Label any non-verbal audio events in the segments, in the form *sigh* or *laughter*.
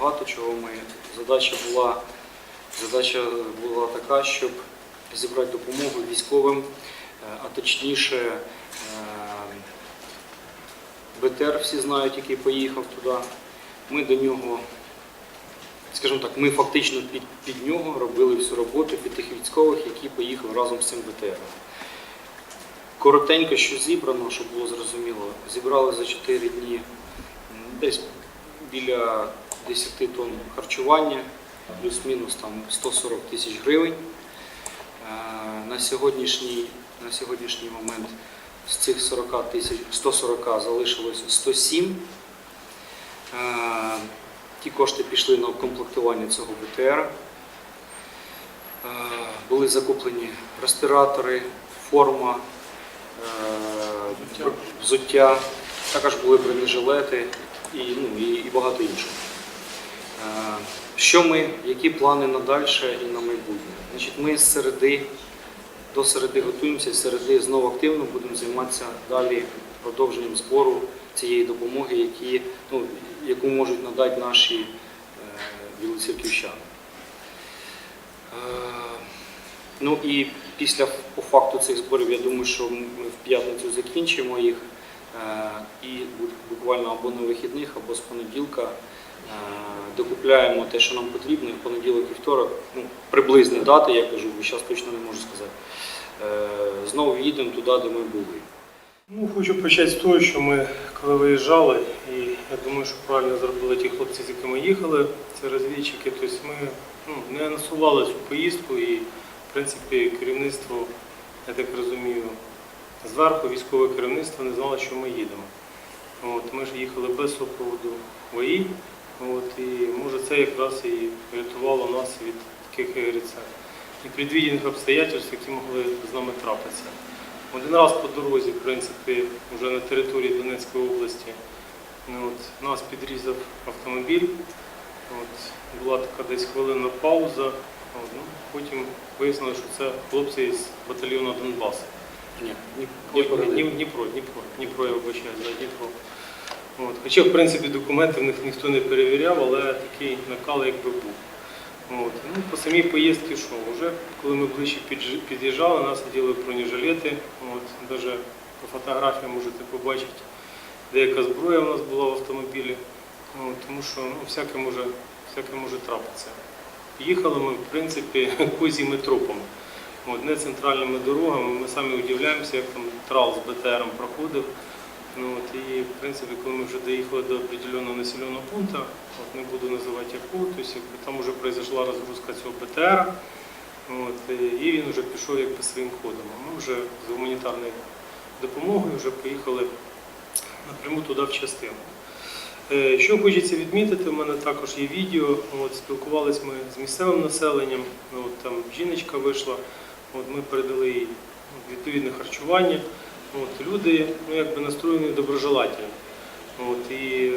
багато чого ми. Задача була, задача була така, щоб зібрати допомогу військовим, е, а точніше е, БТР всі знають, який поїхав туди. Ми до нього, скажімо так, ми фактично під, під нього робили всю роботу під тих військових, які поїхали разом з цим БТРом. Коротенько, що зібрано, щоб було зрозуміло, зібрали за 4 дні десь біля 10 тонн харчування, плюс-мінус 140 тисяч гривень. Е, На сьогоднішній, на сьогоднішній момент з цих 40 тисяч 140 залишилось 107. Е, Ті кошти пішли на комплектування цього БТР. Е, Були закуплені респіратори, форма, взуття, також були бронежилети і, ну, і багато іншого. Е, Що ми, які плани на дальше і на майбутнє? Значить, ми з середи до середи готуємося, з середи знову активно будемо займатися далі продовженням збору цієї допомоги, які, ну, яку можуть надати наші е, білоцерківщани. Е, Ну і після по факту цих зборів, я думаю, що ми в п'ятницю закінчимо їх е, і буквально або на вихідних, або з понеділка докупляємо те, що нам потрібно, і в понеділок і вівторок, ну, приблизні дати, я кажу, зараз точно не можу сказати. Е, Знову їдемо туди, де ми були. Ну, хочу почати з того, що ми коли виїжджали, і я думаю, що правильно зробили ті хлопці, з якими їхали, це розвідчики. Тобто ми ну, не анонсували цю поїздку і, в принципі, керівництво, я так розумію, зверху військове керівництво не знало, що ми їдемо. От, ми ж їхали без супроводу ВАІ, от, і може це якраз і врятувало нас від таких, непредвідених обстоятельств, які могли з нами трапитися. Один раз по дорозі, в принципі, вже на території Донецької області, ну, от, нас підрізав автомобіль. От, була така десь хвилинна пауза. От, ну, потім вияснилося, що це хлопці з батальйону Донбас. Ні, ні, Дніпро, Дніпро, Дніпро, Дніпро, я вибачаю, за Дніпро. От. Хоча, в принципі, документи в них ніхто не перевіряв, але такий накал якби був. От. Ну, по самій поїздці що? Вже коли ми ближче під'їжджали, нас оділи бронежилети. От. Даже по фотографіям можете побачити, деяка зброя у нас була в автомобілі. От. Тому що ну, всяке, може, всяке може трапитися. Їхали ми, в принципі, *laughs* козіми тропами. От, не центральними дорогами. Ми самі удивляємося, як там трал з БТРом проходив. Ну, от, і, в принципі, коли ми вже доїхали до определеного населеного пункту, от, не буду називати тобто, якби, там вже произошла розгрузка цього БТР, от, і він вже пішов якби, своїм ходом. Ми вже з гуманітарною допомогою вже поїхали напряму туди в частину. Е, Що хочеться відмітити, у мене також є відео. От, спілкувалися ми з місцевим населенням, ну, от, там жіночка вийшла, от, ми передали їй відповідне харчування. От, люди ну, якби настроєні доброжелательно. От, і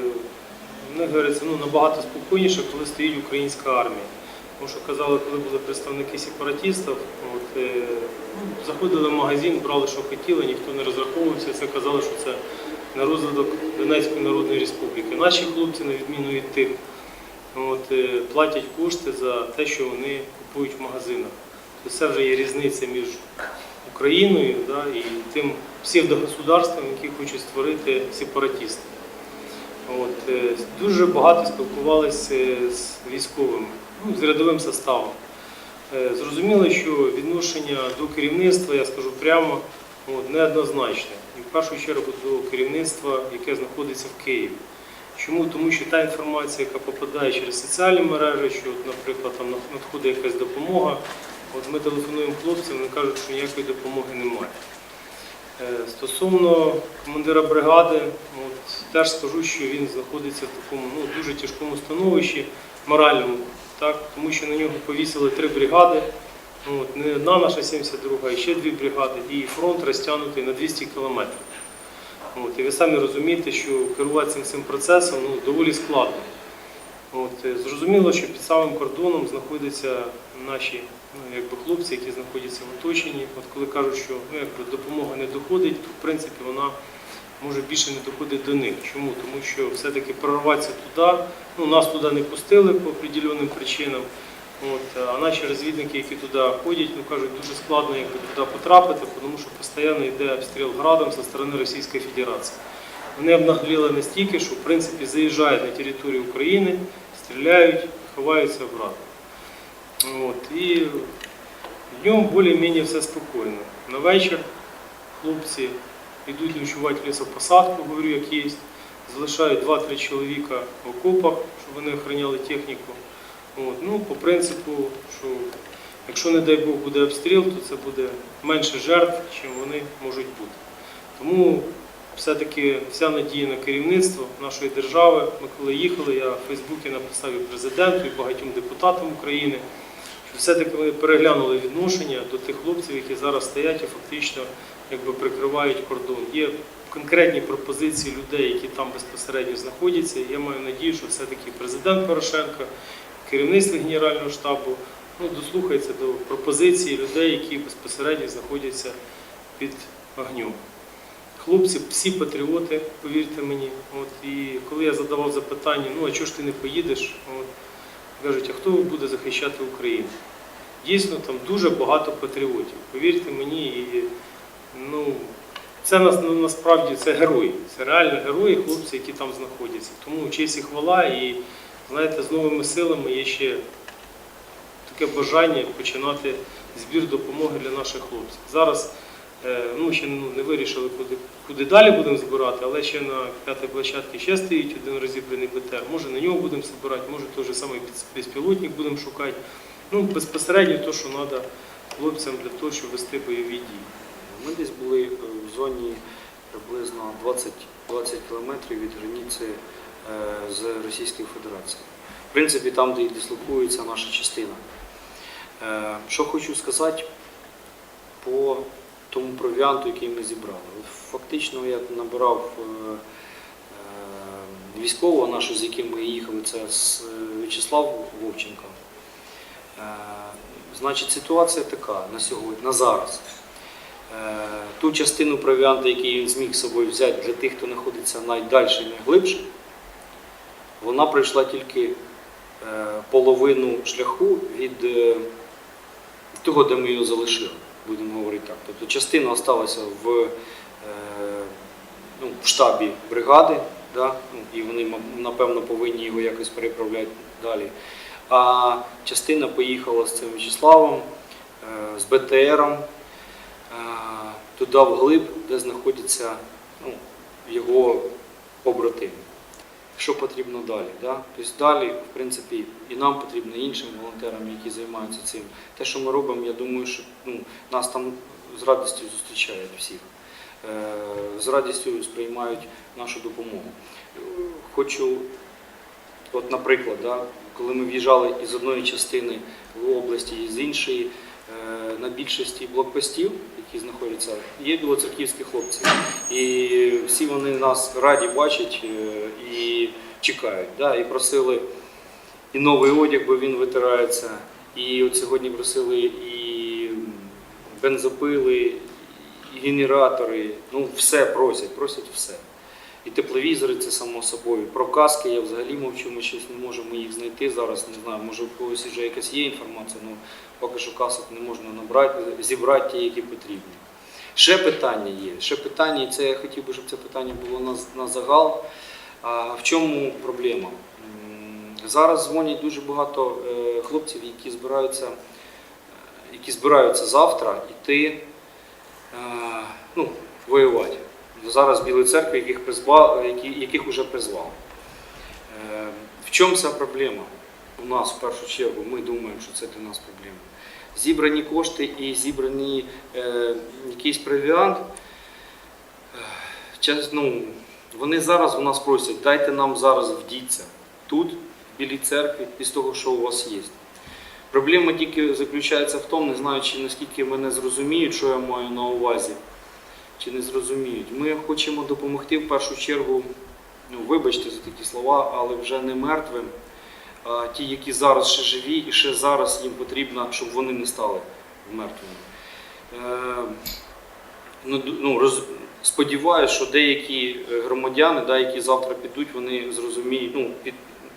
вони говориться, ну, набагато спокійніше, коли стоїть українська армія. Тому що казали, коли були представники сепаратистів, от, е, ну, заходили в магазин, брали, що хотіли, ніхто не розраховувався, це казали, що це на розвиток Донецької Народної Республіки. Наші хлопці, на відміну від тих, от, е, платять кошти за те, що вони купують в магазинах. Тобто це вже є різниця між Україною да, і тим псевдогосударством, які хочуть створити сепаратисти. От, е, дуже багато спілкувалися з військовими, ну, з рядовим составом. Е, Зрозуміло, що відношення до керівництва, я скажу прямо, от, неоднозначне. І в першу чергу до керівництва, яке знаходиться в Києві. Чому? Тому що та інформація, яка попадає через соціальні мережі, що, наприклад, там надходить якась допомога, от ми телефонуємо хлопцям, вони кажуть, що ніякої допомоги немає. Е, Стосовно командира бригади, от, теж скажу, що він знаходиться в такому ну, дуже тяжкому становищі моральному, так, тому що на нього повісили три бригади. От, не одна наша 72, а ще дві бригади, і фронт розтягнутий на 200 кілометрів. От, і ви самі розумієте, що керувати цим, цим процесом ну, доволі складно. От, е, зрозуміло, що під самим кордоном знаходяться наші ну, якби, хлопці, які знаходяться в оточенні. От коли кажуть, що ну, якби, допомога не доходить, то в принципі вона може більше не доходить до них. Чому? Тому що все-таки прорватися туди, ну нас туди не пустили по определеним причинам. От, а наші розвідники, які туди ходять, ну кажуть, дуже складно якби, туди потрапити, тому що постійно йде обстріл градом зі сторони Російської Федерації. Вони обнагліли настільки, що в принципі заїжджають на територію України, стріляють, ховаються обратно. От, і днем більш-менш все спокійно. На вечір хлопці йдуть ночувати лісопосадку, говорю, як є. Залишають 2-3 чоловіка в окопах, щоб вони охороняли техніку. От, ну, по принципу, що якщо, не дай Бог, буде обстріл, то це буде менше жертв, чим вони можуть бути. Тому все-таки вся надія на керівництво нашої держави. Ми коли їхали, я в Фейсбуці написав і президенту, і багатьом депутатам України, все-таки вони переглянули відношення до тих хлопців, які зараз стоять і фактично якби прикривають кордон. Є конкретні пропозиції людей, які там безпосередньо знаходяться. Я маю надію, що все-таки президент Порошенко, керівництво Генерального штабу ну, дослухається до пропозицій людей, які безпосередньо знаходяться під огнем. Хлопці, всі патріоти, повірте мені. От, і коли я задавав запитання, ну а чого ж ти не поїдеш? От, кажуть, а хто буде захищати Україну? Дійсно, там дуже багато патріотів. Повірте мені, і, ну, це нас, ну, насправді це герої. Це реально герої, хлопці, які там знаходяться. Тому честь і хвала, і знаєте, з новими силами є ще таке бажання починати збір допомоги для наших хлопців. Зараз ну, ще не вирішили, куди, куди далі будемо збирати, але ще на п'ятій площадці ще стоїть один розібраний БТР. Може на нього будемо збирати, може той же самий безпілотник будемо шукати. Ну, безпосередньо те, що треба хлопцям для того, щоб вести бойові дії. Ми десь були е, в зоні приблизно 20, 20 кілометрів від границі е, з Російською Федерацією. В принципі, там, де і дислокується наша частина. Е, Що хочу сказати по тому провіанту, який ми зібрали. Фактично я набирав е, е, військового нашу, з яким ми їхали, це з- В'ячеслав Вовченко. Е, Значить, ситуація така на сьогодні, на зараз. Ту частину провіанту, який він зміг з собою взяти для тих, хто знаходиться найдальше і найглибше, вона пройшла тільки половину шляху від того, де ми його залишили, будемо говорити так. Тобто частина залишилася в, е, ну, в штабі бригади, да? ну, і вони, напевно, повинні його якось переправляти далі. А частина поїхала з цим В'ячеславом, е, з БТРом е, туди вглиб, де знаходяться ну, його побратими. Що потрібно далі? Да? Тобто далі, в принципі, і нам потрібно, іншим волонтерам, які займаються цим. Те, що ми робимо, я думаю, що ну, нас там з радістю зустрічають всіх. Е, З радістю сприймають нашу допомогу. Хочу, от, наприклад, да, коли ми в'їжджали із одної частини в області і з іншої, на більшості блокпостів, які знаходяться, є білоцерківські хлопці. І всі вони нас раді бачать е, і чекають. Да? І просили і новий одяг, бо він витирається. І от сьогодні просили і бензопили, і генератори. Ну, все просять, просять все. І тепловізори це само собою. Про каски я взагалі мовчу, ми щось не можемо їх знайти зараз. Не знаю, може у когось вже якась є інформація, але поки що касок не можна набрати, зібрати ті, які потрібні. Ще питання є. Ще питання, і це я хотів би, щоб це питання було на, на загал. А в чому проблема? Зараз дзвонять дуже багато е, хлопців, які збираються, які збираються завтра йти е, ну, воювати. Зараз Білої церкви, яких, призвав, які, яких вже призвав. Е, В чому ця проблема? У нас в першу чергу ми думаємо, що це для нас проблема. Зібрані кошти і зібрані е, якийсь провіант. е, ну, вони зараз у нас просять, дайте нам зараз вдіться тут, в Білій церкві, із того, що у вас є. Проблема тільки заключається в тому, не знаю, чи наскільки мене зрозуміють, що я маю на увазі, чи не зрозуміють. Ми хочемо допомогти в першу чергу, ну, вибачте за такі слова, але вже не мертвим, а ті, які зараз ще живі, і ще зараз їм потрібно, щоб вони не стали мертвими. Е, ну, ну, роз, сподіваюся, що деякі громадяни, да, які завтра підуть, вони зрозуміють, ну, під,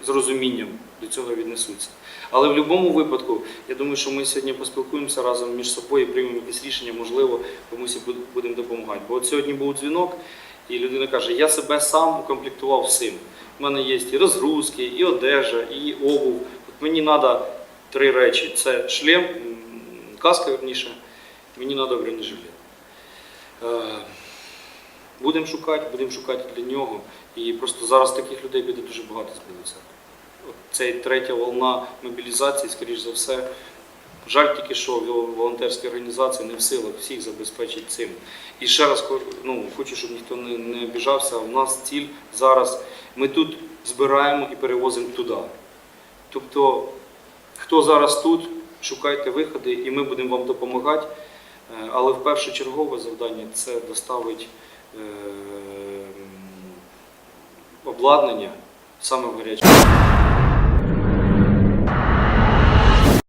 з розумінням до цього віднесуться. Але в будь-якому випадку, я думаю, що ми сьогодні поспілкуємося разом між собою, приймемо якісь рішення, можливо, комусь будемо допомагати. Бо от сьогодні був дзвінок, і людина каже, я себе сам укомплектував всім. У мене є і розгрузки, і одежа, і обув. От мені треба три речі: це шлем, каска верніше, мені треба бронежилет. Будемо шукати, будемо шукати для нього. І просто зараз таких людей буде дуже багато. От Ця третя волна мобілізації, скоріш за все. Жаль тільки, що волонтерські організації не в силах всіх забезпечити цим. І ще раз ну, хочу, щоб ніхто не, не обіжався. У нас ціль зараз. Ми тут збираємо і перевозимо туди. Тобто, хто зараз тут, шукайте виходи, і ми будемо вам допомагати. Е, Але в першочергове завдання це доставити обладнання саме в гарячому.